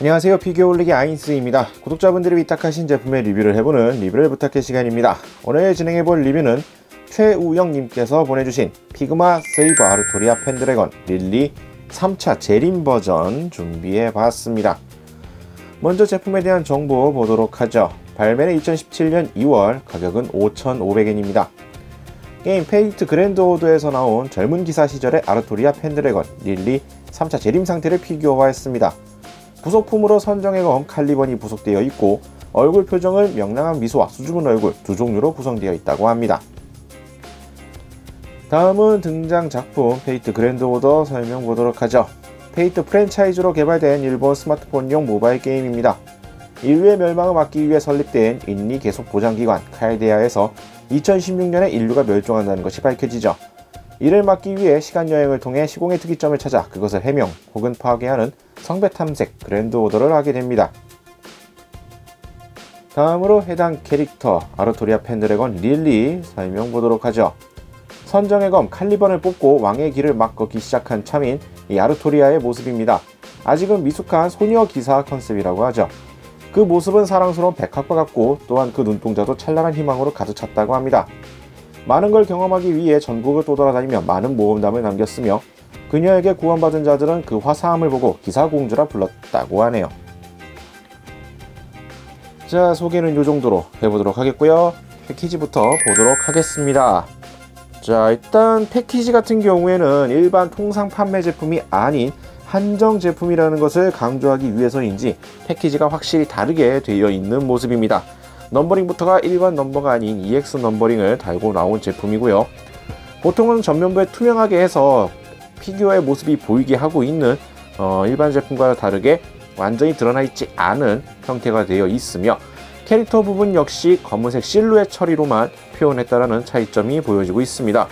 안녕하세요. 피규어 올리기 아인스입니다. 구독자분들이 위탁하신 제품의 리뷰를 해보는 리뷰를 부탁해 시간입니다. 오늘 진행해볼 리뷰는 최우영님께서 보내주신 피그마 세이버 아르토리아 펜드래건 릴리 3차 재림 버전 준비해봤습니다. 먼저 제품에 대한 정보 보도록 하죠. 발매는 2017년 2월 가격은 5,500엔입니다. 게임 페이트 그랜드 오드에서 나온 젊은 기사 시절의 아르토리아 펜드래건 릴리 3차 재림 상태를 피규어화했습니다 부속품으로 선정의 검 칼리번이 부속되어 있고 얼굴 표정을 명랑한 미소와 수줍은 얼굴 두 종류로 구성되어 있다고 합니다. 다음은 등장 작품 페이트 그랜드 오더 설명 보도록 하죠. 페이트 프랜차이즈로 개발된 일본 스마트폰용 모바일 게임입니다. 인류의 멸망을 막기 위해 설립된 인리 계속 보장기관 칼데아에서 2016년에 인류가 멸종한다는 것이 밝혀지죠. 이를 막기 위해 시간 여행을 통해 시공의 특이점을 찾아 그것을 해명 혹은 파괴하는 성배 탐색 그랜드 오더를 하게 됩니다. 다음으로 해당 캐릭터 아르토리아 펜드래건 릴리 설명 보도록 하죠. 선정의 검 칼리번을 뽑고 왕의 길을 막 걷기 시작한 참인 이 아르토리아의 모습입니다. 아직은 미숙한 소녀 기사 컨셉이라고 하죠. 그 모습은 사랑스러운 백합과 같고 또한 그 눈동자도 찬란한 희망으로 가득 찼다고 합니다. 많은 걸 경험하기 위해 전국을 떠돌아다니며 많은 모험담을 남겼으며 그녀에게 구원받은 자들은 그 화사함을 보고 기사공주라 불렀다고 하네요. 자 소개는 이 정도로 해보도록 하겠고요. 패키지부터 보도록 하겠습니다. 자 일단 패키지 같은 경우에는 일반 통상 판매 제품이 아닌 한정 제품이라는 것을 강조하기 위해서인지 패키지가 확실히 다르게 되어 있는 모습입니다. 넘버링부터가 일반 넘버가 아닌 EX 넘버링을 달고 나온 제품이고요. 보통은 전면부에 투명하게 해서 피규어의 모습이 보이게 하고 있는 어, 일반 제품과 다르게 완전히 드러나 있지 않은 형태가 되어 있으며 캐릭터 부분 역시 검은색 실루엣 처리로만 표현했다라는 차이점이 보여지고 있습니다.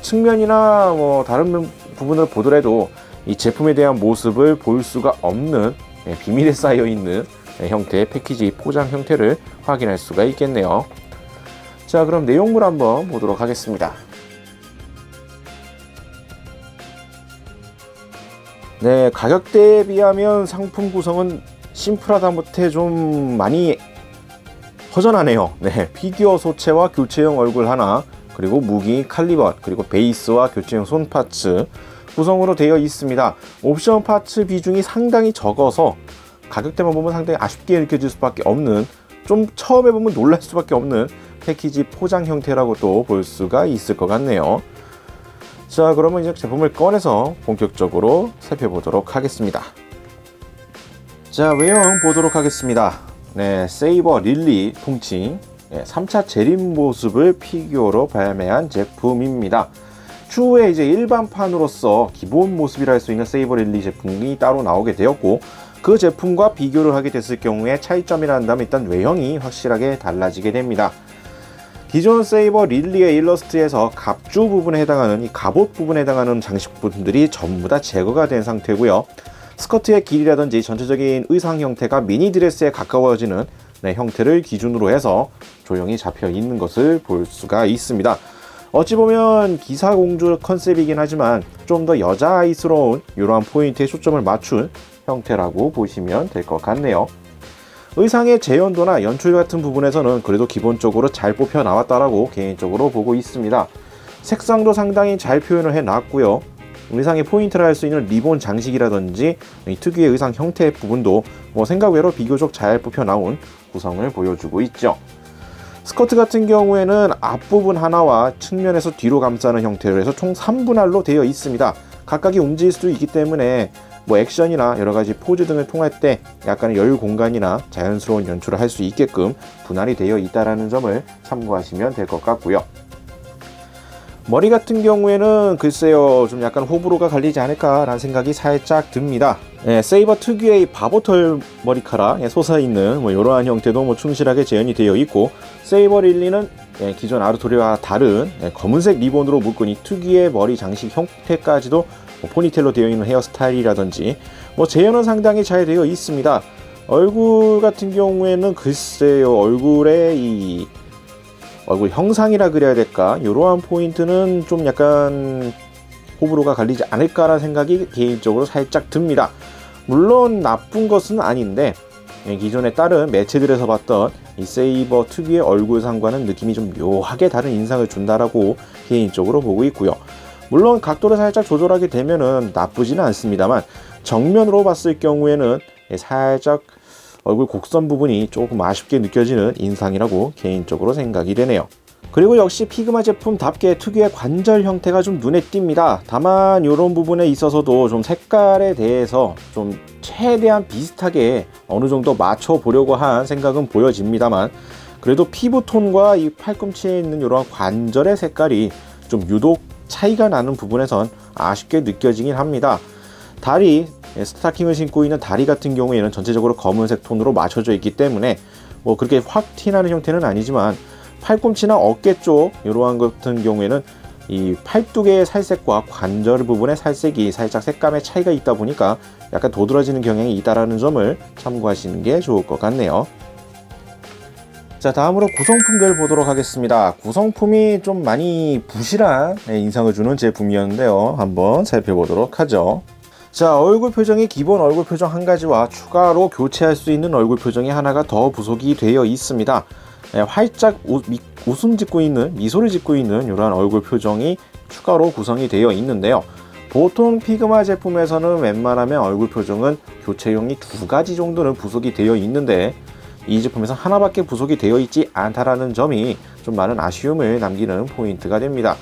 측면이나 뭐 다른 부분을 보더라도 이 제품에 대한 모습을 볼 수가 없는 예, 비밀에 쌓여 있는 예, 형태의 패키지 포장 형태를 확인할 수가 있겠네요. 자, 그럼 내용물 한번 보도록 하겠습니다. 네, 가격대에 비하면 상품 구성은 심플하다 못해 좀 많이 허전하네요. 네, 피규어 소체와 교체형 얼굴 하나, 그리고 무기, 칼리번, 그리고 베이스와 교체형 손 파츠 구성으로 되어 있습니다. 옵션 파츠 비중이 상당히 적어서 가격대만 보면 상당히 아쉽게 느껴질 수밖에 없는 좀 처음에 보면 놀랄 수밖에 없는 패키지 포장 형태라고 또 볼 수가 있을 것 같네요. 자 그러면 이제 제품을 꺼내서 본격적으로 살펴보도록 하겠습니다. 자 외형 보도록 하겠습니다. 네 세이버 릴리 통칭 네, 3차 재림 모습을 피규어로 발매한 제품입니다. 추후에 이제 일반판으로서 기본 모습이라 할 수 있는 세이버 릴리 제품이 따로 나오게 되었고 그 제품과 비교를 하게 됐을 경우에 차이점이라 한다면 일단 외형이 확실하게 달라지게 됩니다. 기존 세이버 릴리의 일러스트에서 갑주 부분에 해당하는 이 갑옷 부분에 해당하는 장식부분들이 전부 다 제거가 된 상태고요. 스커트의 길이라든지 전체적인 의상 형태가 미니 드레스에 가까워지는 네, 형태를 기준으로 해서 조형이 잡혀 있는 것을 볼 수가 있습니다. 어찌 보면 기사공주 컨셉이긴 하지만 좀 더 여자아이스러운 이러한 포인트에 초점을 맞춘 형태라고 보시면 될 것 같네요. 의상의 재현도나 연출 같은 부분에서는 그래도 기본적으로 잘 뽑혀 나왔다라고 개인적으로 보고 있습니다. 색상도 상당히 잘 표현을 해 놨고요. 의상의 포인트를 할수 있는 리본 장식이라든지 특유의 의상 형태 부분도 뭐 생각 외로 비교적 잘 뽑혀 나온 구성을 보여주고 있죠. 스커트 같은 경우에는 앞부분 하나와 측면에서 뒤로 감싸는 형태로 해서 총 3분할로 되어 있습니다. 각각이 움직일 수도 있기 때문에 뭐 액션이나 여러 가지 포즈 등을 통할 때 약간의 여유 공간이나 자연스러운 연출을 할 수 있게끔 분할이 되어 있다는 점을 참고하시면 될 것 같고요. 머리 같은 경우에는 글쎄요 좀 약간 호불호가 갈리지 않을까라는 생각이 살짝 듭니다. 예, 세이버 특유의 바보털 머리카락 예, 솟아있는 뭐 이러한 형태도 뭐 충실하게 재현이 되어 있고 세이버 릴리는 예, 기존 아르토리와 다른 예, 검은색 리본으로 묶은 이 특유의 머리 장식 형태까지도 뭐 포니텔로 되어 있는 헤어스타일이라든지 뭐 재현은 상당히 잘 되어 있습니다. 얼굴 같은 경우에는 글쎄요 얼굴에 이 얼굴 형상이라 그래야 될까 이러한 포인트는 좀 약간 호불호가 갈리지 않을까라는 생각이 개인적으로 살짝 듭니다. 물론 나쁜 것은 아닌데 예, 기존에 다른 매체들에서 봤던 이 세이버 특유의 얼굴상과는 느낌이 좀 묘하게 다른 인상을 준다라고 개인적으로 보고 있고요. 물론 각도를 살짝 조절하게 되면은 나쁘지는 않습니다만 정면으로 봤을 경우에는 예, 살짝 얼굴 곡선 부분이 조금 아쉽게 느껴지는 인상이라고 개인적으로 생각이 되네요. 그리고 역시 피그마 제품답게 특유의 관절 형태가 좀 눈에 띕니다. 다만 이런 부분에 있어서도 좀 색깔에 대해서 좀 최대한 비슷하게 어느 정도 맞춰 보려고 한 생각은 보여집니다만 그래도 피부톤과 이 팔꿈치에 있는 이런 관절의 색깔이 좀 유독 차이가 나는 부분에선 아쉽게 느껴지긴 합니다. 다리, 스타킹을 신고 있는 다리 같은 경우에는 전체적으로 검은색 톤으로 맞춰져 있기 때문에 뭐 그렇게 확 티나는 형태는 아니지만 팔꿈치나 어깨 쪽 이러한 것 같은 경우에는 이 팔뚝의 살색과 관절 부분의 살색이 살짝 색감의 차이가 있다 보니까 약간 도드라지는 경향이 있다라는 점을 참고하시는 게 좋을 것 같네요. 자 다음으로 구성품들 보도록 하겠습니다. 구성품이 좀 많이 부실한 인상을 주는 제품이었는데요. 한번 살펴보도록 하죠. 자 얼굴 표정이 기본 얼굴 표정 한 가지와 추가로 교체할 수 있는 얼굴 표정이 하나가 더 부속이 되어 있습니다. 네, 활짝 우, 미, 웃음 짓고 있는 미소를 짓고 있는 이러한 얼굴 표정이 추가로 구성이 되어 있는데요. 보통 피그마 제품에서는 웬만하면 얼굴 표정은 교체용이 두 가지 정도는 부속이 되어 있는데 이 제품에서 하나밖에 부속이 되어 있지 않다라는 점이 좀 많은 아쉬움을 남기는 포인트가 됩니다.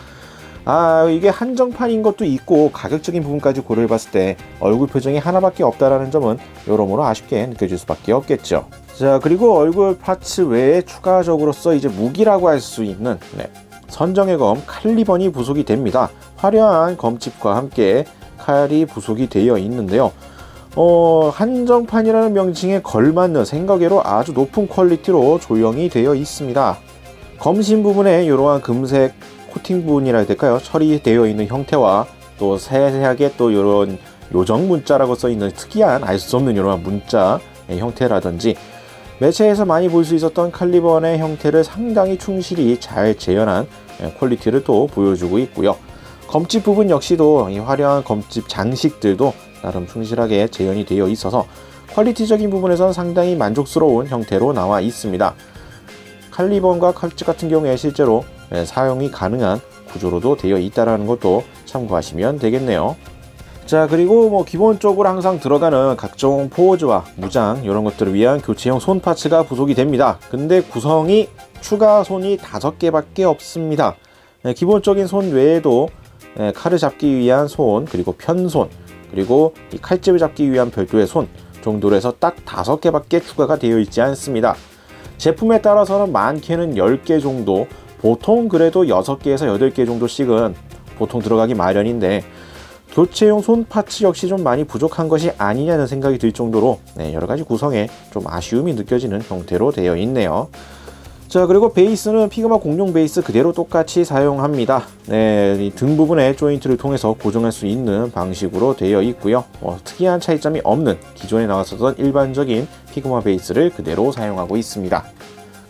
아 이게 한정판인 것도 있고 가격적인 부분까지 고려해 봤을 때 얼굴 표정이 하나밖에 없다라는 점은 여러모로 아쉽게 느껴질 수밖에 없겠죠. 자 그리고 얼굴 파츠 외에 추가적으로서 이제 무기라고 할 수 있는 네, 선정의 검 칼리번이 부속이 됩니다. 화려한 검집과 함께 칼이 부속이 되어 있는데요. 어, 한정판이라는 명칭에 걸맞는 생각외로 아주 높은 퀄리티로 조형이 되어 있습니다. 검신 부분에 이러한 금색 코팅 부분이라 해야 될까요? 처리되어 있는 형태와 또 세세하게 또 이런 요정 문자라고 써 있는 특이한 알 수 없는 이러한 문자 형태라든지 매체에서 많이 볼 수 있었던 칼리번의 형태를 상당히 충실히 잘 재현한 예, 퀄리티를 또 보여주고 있고요. 검집 부분 역시도 이 화려한 검집 장식들도 나름 충실하게 재현이 되어 있어서 퀄리티적인 부분에선 상당히 만족스러운 형태로 나와 있습니다. 칼리번과 칼집 같은 경우에 실제로 예, 사용이 가능한 구조로도 되어 있다는 것도 참고하시면 되겠네요. 자 그리고 뭐 기본적으로 항상 들어가는 각종 포즈와 무장 이런 것들을 위한 교체형 손 파츠가 부속이 됩니다 근데 구성이 추가 손이 다섯 개밖에 없습니다 네, 기본적인 손 외에도 네, 칼을 잡기 위한 손 그리고 편손 그리고 이 칼집을 잡기 위한 별도의 손 정도로 해서 딱 다섯 개밖에 추가가 되어 있지 않습니다 제품에 따라서는 많게는 10개 정도 보통 그래도 6개에서 8개 정도씩은 보통 들어가기 마련인데 교체용 손 파츠 역시 좀 많이 부족한 것이 아니냐는 생각이 들 정도로 네, 여러 가지 구성에 좀 아쉬움이 느껴지는 형태로 되어 있네요. 자 그리고 베이스는 피그마 공룡 베이스 그대로 똑같이 사용합니다. 네, 등 부분에 조인트를 통해서 고정할 수 있는 방식으로 되어 있고요. 어, 특이한 차이점이 없는 기존에 나왔었던 일반적인 피그마 베이스를 그대로 사용하고 있습니다.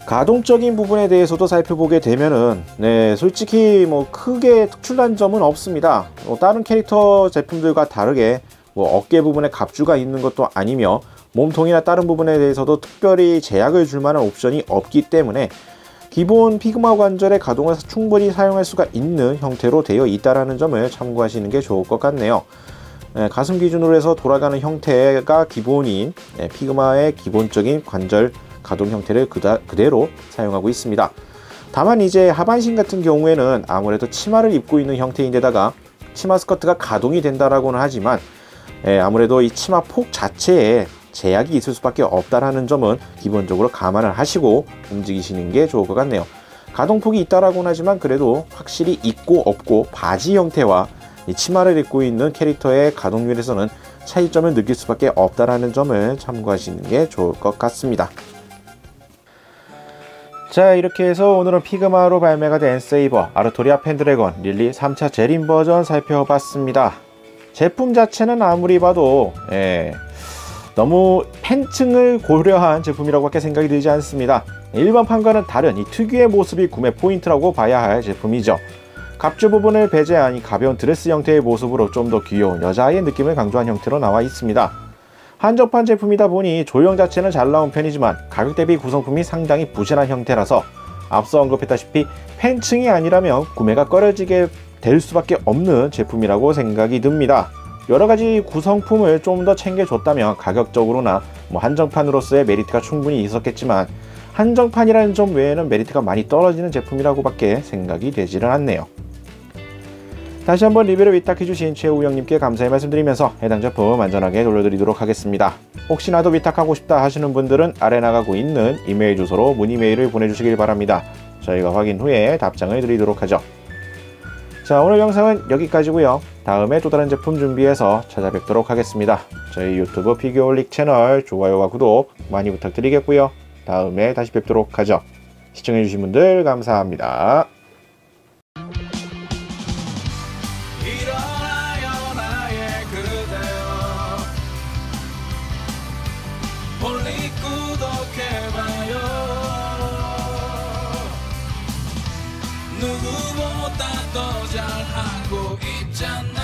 가동적인 부분에 대해서도 살펴보게 되면은 네 솔직히 뭐 크게 특출난 점은 없습니다. 뭐 다른 캐릭터 제품들과 다르게 뭐 어깨 부분에 갑주가 있는 것도 아니며 몸통이나 다른 부분에 대해서도 특별히 제약을 줄 만한 옵션이 없기 때문에 기본 피그마 관절의 가동을 충분히 사용할 수가 있는 형태로 되어 있다는 점을 참고하시는 게 좋을 것 같네요 네, 가슴 기준으로 해서 돌아가는 형태가 기본인 네, 피그마의 기본적인 관절 가동 형태를 그대로 사용하고 있습니다. 다만 이제 하반신 같은 경우에는 아무래도 치마를 입고 있는 형태인데다가 치마 스커트가 가동이 된다라고는 하지만 예, 아무래도 이 치마 폭 자체에 제약이 있을 수밖에 없다라는 점은 기본적으로 감안을 하시고 움직이시는 게 좋을 것 같네요. 가동폭이 있다라고는 하지만 그래도 확실히 있고 없고 바지 형태와 이 치마를 입고 있는 캐릭터의 가동률에서는 차이점을 느낄 수밖에 없다라는 점을 참고하시는 게 좋을 것 같습니다. 자 이렇게 해서 오늘은 피그마로 발매가 된 세이버 아르토리아 펜드래곤 릴리 3차 제린 버전 살펴봤습니다 제품 자체는 아무리 봐도 예, 너무 팬층을 고려한 제품이라고 밖에 생각이 들지 않습니다. 일반판과는 다른 이 특유의 모습이 구매 포인트라고 봐야 할 제품이죠. 갑주 부분을 배제한 이 가벼운 드레스 형태의 모습으로 좀 더 귀여운 여자아이의 느낌을 강조한 형태로 나와 있습니다. 한정판 제품이다 보니 조형 자체는 잘 나온 편이지만 가격 대비 구성품이 상당히 부실한 형태라서 앞서 언급했다시피 팬층이 아니라면 구매가 꺼려지게 될 수밖에 없는 제품이라고 생각이 듭니다. 여러 가지 구성품을 좀 더 챙겨줬다면 가격적으로나 뭐 한정판으로서의 메리트가 충분히 있었겠지만 한정판이라는 점 외에는 메리트가 많이 떨어지는 제품이라고 밖에 생각이 되지는 않네요. 다시 한번 리뷰를 위탁해주신 최우영님께 감사의 말씀드리면서 해당 제품 안전하게 돌려드리도록 하겠습니다. 혹시나 도 위탁하고 싶다 하시는 분들은 아래 나가고 있는 이메일 주소로 문의 메일을 보내주시길 바랍니다. 저희가 확인 후에 답장을 드리도록 하죠. 자 오늘 영상은 여기까지고요. 다음에 또 다른 제품 준비해서 찾아뵙도록 하겠습니다. 저희 유튜브 피규어올릭 채널 좋아요와 구독 많이 부탁드리겠고요. 다음에 다시 뵙도록 하죠. 시청해주신 분들 감사합니다. John.